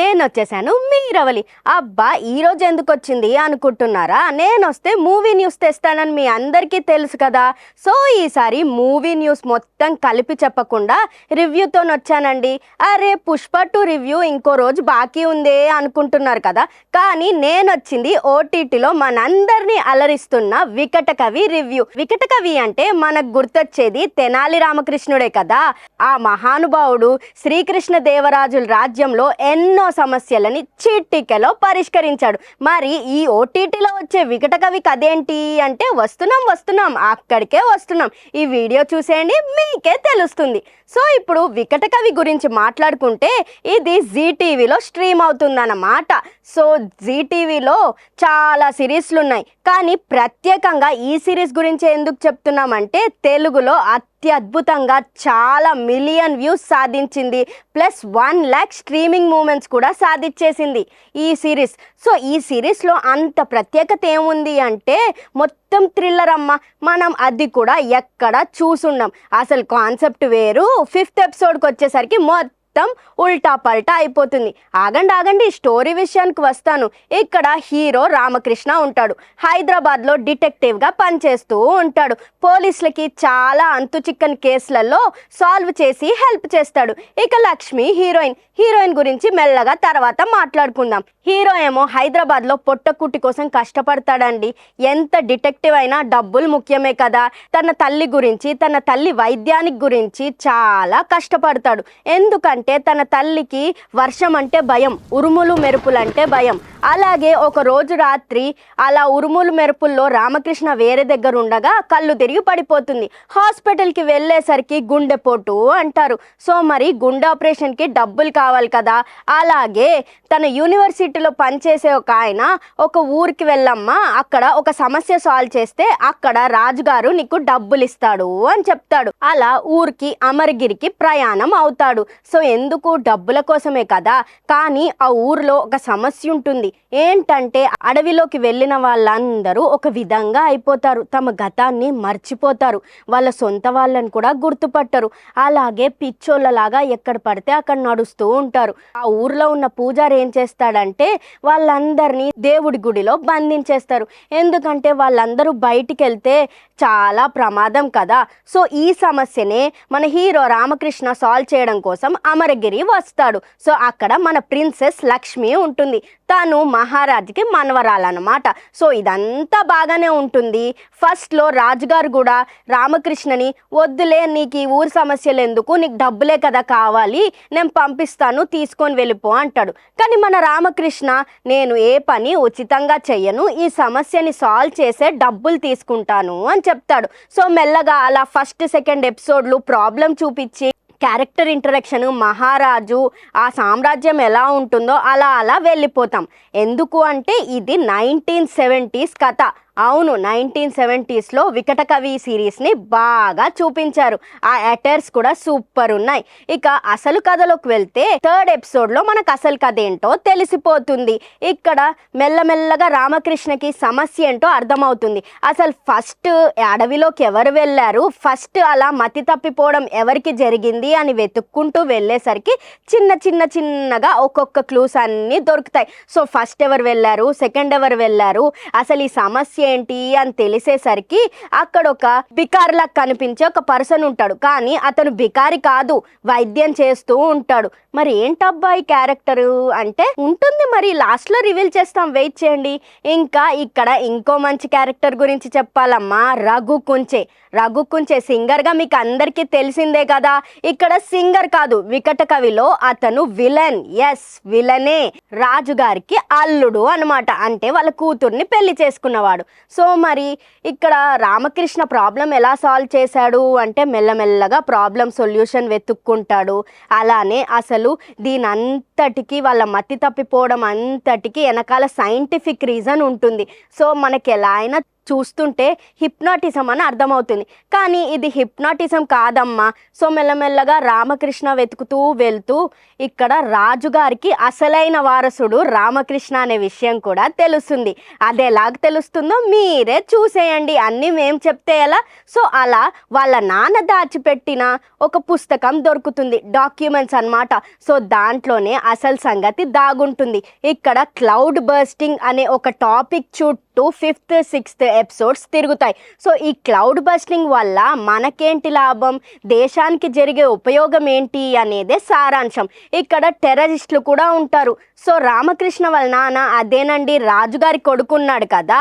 నేను వచ్చేసాను మీరవలి. అబ్బా ఈ రోజు ఎందుకు వచ్చింది అనుకుంటున్నారా? నేను వస్తే మూవీ న్యూస్ తెస్తానని మీ అందరికీ తెలుసు కదా. సో ఈసారి మూవీ న్యూస్ మొత్తం కలిపి చెప్పకుండా రివ్యూతో వచ్చానండి అరే పుష్ప టూ రివ్యూ ఇంకో రోజు బాకీ ఉందే అనుకుంటున్నారు కదా. కానీ నేను వచ్చింది ఓటీటీలో మనందరినీ అలరిస్తున్న వికట కవి రివ్యూ. వికట కవి అంటే మనకు గుర్తొచ్చేది తెనాలి రామకృష్ణుడే కదా. ఆ మహానుభావుడు శ్రీకృష్ణ దేవరాజుల రాజ్యంలో ఎన్నో సమస్యలని చిట్టికలో పరిష్కరించాడు. మరి ఈ ఓటీటీలో వచ్చే వికట కవి కదేంటి అంటే వస్తున్నాం వస్తున్నాం అక్కడికే వస్తున్నాం. ఈ వీడియో చూసేయండి మీకే తెలుస్తుంది. సో ఇప్పుడు వికట కవి గురించి మాట్లాడుకుంటే ఇది జీ టీవీలో స్ట్రీమ్ అవుతుందన్నమాట. సో జీటీవీలో చాలా సిరీస్లు ఉన్నాయి కానీ ప్రత్యేకంగా ఈ సిరీస్ గురించి ఎందుకు చెప్తున్నామంటే తెలుగులో అత్యద్భుతంగా చాలా మిలియన్ వ్యూస్ సాధించింది. Plus one lakh streaming moments కూడా సాధించేసింది ఈ సిరీస్. సో ఈ సిరీస్లో అంత ప్రత్యేకత ఏముంది అంటే మొత్తం థ్రిల్లర్ అమ్మ. మనం అది కూడా ఎక్కడ చూసున్నాం అసలు కాన్సెప్ట్ వేరు. ఫిఫ్త్ ఎపిసోడ్కి వచ్చేసరికి మొత్తం మొత్తం ఉల్టా పల్టా అయిపోతుంది. ఆగండి ఆగండి స్టోరీ విషయానికి వస్తాను. ఇక్కడ హీరో రామకృష్ణ ఉంటాడు. హైదరాబాద్లో డిటెక్టివ్గా పనిచేస్తూ ఉంటాడు. పోలీసులకి చాలా అంతు చిక్కని కేసులలో సాల్వ్ చేసి హెల్ప్ చేస్తాడు. ఇక లక్ష్మి హీరోయిన్. హీరోయిన్ గురించి మెల్లగా తర్వాత మాట్లాడుకుందాం. హీరో ఏమో హైదరాబాద్లో పొట్టకుట్టి కోసం కష్టపడతాడండి. ఎంత డిటెక్టివ్ అయినా డబ్బులు ముఖ్యమే కదా. తన తల్లి గురించి తన తల్లి వైద్యానికి గురించి చాలా కష్టపడతాడు. ఎందుకంటే అంటే తన తల్లికి వర్షం అంటే భయం ఉరుములు మెరుపులు అంటే భయం. అలాగే ఒక రోజు రాత్రి అలా ఉరుములు మెరుపుల్లో రామకృష్ణ వేరే దగ్గర ఉండగా కళ్ళు తిరిగి పడిపోతుంది. హాస్పిటల్కి వెళ్ళేసరికి గుండెపోటు అంటారు. సో మరి గుండె ఆపరేషన్కి డబ్బులు కావాలి కదా. అలాగే తన యూనివర్సిటీలో పనిచేసే ఒక ఆయన ఒక ఊరికి వెళ్ళమ్మా అక్కడ ఒక సమస్య సాల్వ్ చేస్తే అక్కడ రాజుగారు నీకు డబ్బులు ఇస్తాడు అని చెప్తాడు. అలా ఊరికి అమరగిరికి ప్రయాణం అవుతాడు. సో ఎందుకు డబ్బుల కోసమే కదా? కానీ ఆ ఊర్లో ఒక సమస్య ఉంటుంది. ఏంటంటే అడవిలోకి వెళ్ళిన వాళ్ళందరూ ఒక విధంగా అయిపోతారు. తమ గతాన్ని మర్చిపోతారు. వాళ్ళ సొంత వాళ్ళని కూడా గుర్తుపట్టరు. అలాగే పిచ్చోళ్ళలాగా ఎక్కడ పడితే అక్కడ నడుస్తూ ఉంటారు. ఆ ఊర్లో ఉన్న పూజారి ఏం చేస్తాడంటే వాళ్ళందరినీ దేవుడి గుడిలో బంధించేస్తారు. ఎందుకంటే వాళ్ళందరూ బయటికి వెళ్తే చాలా ప్రమాదం కదా? సో ఈ సమస్యనే మన హీరో రామకృష్ణ సాల్వ్ చేయడం కోసం అమరగిరి వస్తాడు. సో అక్కడ మన ప్రిన్సెస్ లక్ష్మి ఉంటుంది. తను మహారాజుకి మనవరాలన్నమాట. సో ఇదంతా బాగానే ఉంటుంది. ఫస్ట్లో రాజుగారు కూడా రామకృష్ణని వద్దులే నీకు ఈ ఊరి సమస్యలు ఎందుకు? నీకు డబ్బులే కదా కావాలి. నేను పంపిస్తాను తీసుకొని వెళ్ళిపో అంటాడు. కానీ మన రామకృష్ణ నేను ఏ పని ఉచితంగా చెయ్యను. ఈ సమస్యని సాల్వ్ చేసే డబ్బులు తీసుకుంటాను అని చెప్తాడు. సో మెల్లగా అలా ఫస్ట్ సెకండ్ ఎపిసోడ్లు ప్రాబ్లం చూపించి క్యారెక్టర్ ఇంటరాక్షన్ మహారాజు ఆ సామ్రాజ్యం ఎలా ఉంటుందో అలా అలా వెళ్ళిపోతాం. ఎందుకు అంటే ఇది నైన్టీన్ సెవెంటీస్ కథ. అవును నైన్టీన్ సెవెంటీస్లో వికట కవి సిరీస్ని బాగా చూపించారు. ఆ యాక్టర్స్ కూడా సూపర్ ఉన్నాయి. ఇక అసలు కథలోకి వెళ్తే థర్డ్ ఎపిసోడ్లో మనకు అసలు కథ ఏంటో తెలిసిపోతుంది. ఇక్కడ మెల్లమెల్లగా రామకృష్ణకి సమస్య ఏంటో అర్థమవుతుంది. అసలు ఫస్ట్ అడవిలోకి ఎవరు వెళ్ళారు? ఫస్ట్ అలా మతి తప్పిపోవడం ఎవరికి జరిగింది అని వెతుక్కుంటూ వెళ్ళేసరికి చిన్న చిన్న చిన్నగా ఒక్కొక్క క్లూస్ అన్నీ దొరుకుతాయి. సో ఫస్ట్ ఎవరు వెళ్ళారు? సెకండ్ ఎవరు వెళ్ళారు? అసలు ఈ సమస్య ఏంటి అని తెలిసేసరికి అక్కడ ఒక బికారిలా కనిపించే ఒక పర్సన్ ఉంటాడు. కానీ అతను బికారి కాదు వైద్యం చేస్తూ ఉంటాడు. మరి ఏంటబ్బా ఈ క్యారెక్టర్? అంటే ఉంటుంది మరి లాస్ట్లో రివీల్ చేస్తాం వెయిట్ చేయండి. ఇంకా ఇక్కడ ఇంకో మంచి క్యారెక్టర్ గురించి చెప్పాలమ్మా రఘు కుంచే. రఘు కుంచే సింగర్గా మీకు అందరికీ తెలిసిందే కదా. ఇక్కడ సింగర్ కాదు వికట కవిలో అతను విలన్. ఎస్ విలనే. రాజుగారికి అల్లుడు అనమాట అంటే వాళ్ళ కూతుర్ని పెళ్ళి చేసుకున్నవాడు. సో మరి ఇక్కడ రామకృష్ణ ప్రాబ్లం ఎలా సాల్వ్ చేశాడు అంటే మెల్లమెల్లగా ప్రాబ్లం సొల్యూషన్ వెతుక్కుంటాడు. అలానే అసలు దీని అంతటికి వాళ్ళ మతి తప్పిపోవడం అంతటికి వెనకాల సైంటిఫిక్ రీజన్ ఉంటుంది. సో మనకి ఎలా అయినా చూస్తుంటే హిప్నాటిజం అని అర్థమవుతుంది. కానీ ఇది హిప్నాటిజం కాదమ్మా. సో మెల్లమెల్లగా రామకృష్ణ వెతుకుతూ వెళ్తూ ఇక్కడ రాజుగారికి అసలైన వారసుడు రామకృష్ణ అనే విషయం కూడా తెలుస్తుంది. అది ఎలాగ తెలుస్తుందో మీరే చూసేయండి. అన్నీ మేం చెప్తే ఎలా? సో అలా వాళ్ళ నాన్న దాచిపెట్టిన ఒక పుస్తకం దొరుకుతుంది. డాక్యుమెంట్స్ అన్నమాట. సో దాంట్లోనే అసలు సంగతి దాగుంటుంది. ఇక్కడ క్లౌడ్ బర్స్టింగ్ అనే ఒక టాపిక్ చుట్టూ ఫిఫ్త్ సిక్స్త్ ఎపిసోడ్స్ తిరుగుతాయి. సో ఈ క్లౌడ్ బస్టింగ్ వల్ల మనకేంటి లాభం? దేశానికి జరిగే ఉపయోగం ఏంటి అనేదే సారాంశం. ఇక్కడ టెర్రరిస్టులు కూడా ఉంటారు. సో రామకృష్ణ వాళ్ళ నాన్న అదేనండి రాజుగారి కొడుకున్నాడు కదా.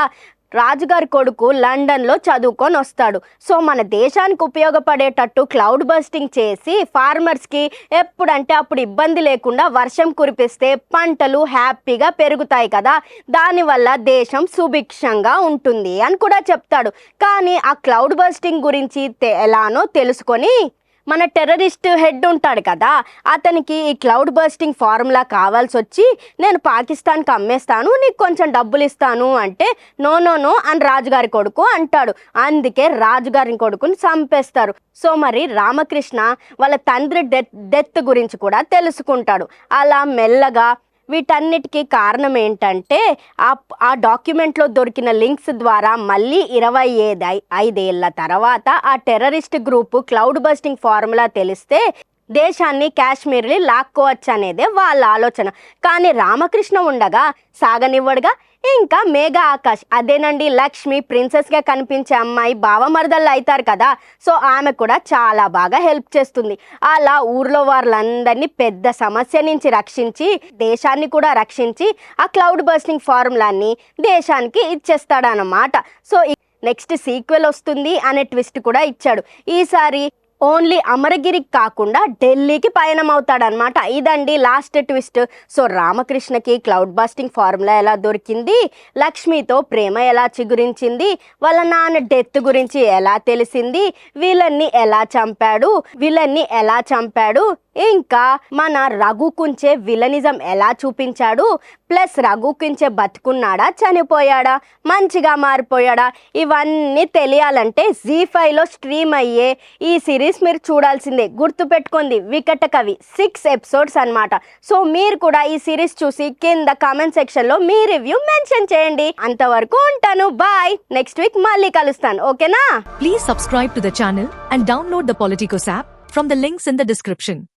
రాజుగారి కొడుకు లండన్లో చదువుకొని వస్తాడు. సో మన దేశానికి ఉపయోగపడేటట్టు క్లౌడ్ బస్టింగ్ చేసి ఫార్మర్స్కి ఎప్పుడంటే అప్పుడు ఇబ్బంది లేకుండా వర్షం కురిపిస్తే పంటలు హ్యాపీగా పెరుగుతాయి కదా. దానివల్ల దేశం సుభిక్షంగా ఉంటుంది అని కూడా చెప్తాడు. కానీ ఆ క్లౌడ్ బస్టింగ్ గురించి ఎలానో తెలుసుకొని మన టెర్రరిస్ట్ హెడ్ ఉంటాడు కదా అతనికి ఈ క్లౌడ్ బర్స్టింగ్ ఫార్ములా కావాల్సి వచ్చి నేను పాకిస్తాన్కి అమ్మేస్తాను నీకు కొంచెం డబ్బులు ఇస్తాను అంటే నో నో నో అని రాజుగారి కొడుకు అంటాడు. అందుకే రాజుగారి కొడుకుని చంపేస్తారు. సో మరి రామకృష్ణ వాళ్ళ తండ్రి డెత్ డెత్ గురించి కూడా తెలుసుకుంటాడు. అలా మెల్లగా వీటన్నిటికీ కారణం ఏంటంటే ఆ ఆ డాక్యుమెంట్లో దొరికిన లింక్స్ ద్వారా మళ్ళీ ఇరవై ఐదేళ్ళ తర్వాత ఆ terrorist group cloud busting formula తెలిస్తే దేశాన్ని కాశ్మీర్ని లాక్కోవచ్చు అనేదే వాళ్ళ ఆలోచన. కానీ రామకృష్ణ ఉండగా సాగనివ్వడుగా ఇంకా మేఘా ఆకాష్ అదేనండి లక్ష్మి ప్రిన్సెస్గా కనిపించే అమ్మాయి బావమరదళ్ళు అవుతారు కదా. సో ఆమె కూడా చాలా బాగా హెల్ప్ చేస్తుంది. అలా ఊర్లో వాళ్ళందరినీ పెద్ద సమస్య నుంచి రక్షించి దేశాన్ని కూడా రక్షించి ఆ క్లౌడ్ బస్టింగ్ ఫార్ములాన్ని దేశానికి ఇచ్చేస్తాడనమాట సో నెక్స్ట్ సీక్వెల్ వస్తుంది అనే ట్విస్ట్ కూడా ఇచ్చాడు. ఈసారి ఓన్లీ అమరగిరికి కాకుండా ఢిల్లీకి పయనం అవుతాడనమాట ఇదండి లాస్ట్ ట్విస్ట్ సో రామకృష్ణకి క్లౌడ్ బాస్టింగ్ ఫార్ములా ఎలా దొరికింది? లక్ష్మితో ప్రేమ ఎలా చిగురించింది? వాళ్ళ నాన్న డెత్ గురించి ఎలా తెలిసింది? వీళ్ళన్ని ఎలా చంపాడు? వీళ్ళన్ని ఎలా చంపాడు? ఇంకా మన రఘు కుంచే విలనిజం ఎలా చూపించాడు? ప్లస్ రఘు కుంచే బతుకున్నాడా? చనిపోయాడా? మంచిగా మారిపోయాడా? ఇవన్నీ తెలియాలంటే జీ ఫైవ్లో స్ట్రీమ్ అయ్యే ఈ సిరీస్ మీరు చూడాల్సిందే. గుర్తుపెట్టుకుంది వికట కవి సిక్స్ ఎపిసోడ్స్ అన్నమాట. సో మీరు కూడా ఈ సిరీస్ చూసి కింద కామెంట్ సెక్షన్లో మీ రివ్యూ మెన్షన్ చేయండి. అంతవరకు ఉంటాను. బాయ్ నెక్స్ట్ వీక్ మళ్ళీ కలుస్తాను. ఓకేనా? Please subscribe to the channel and download the Politicos app from the links in the description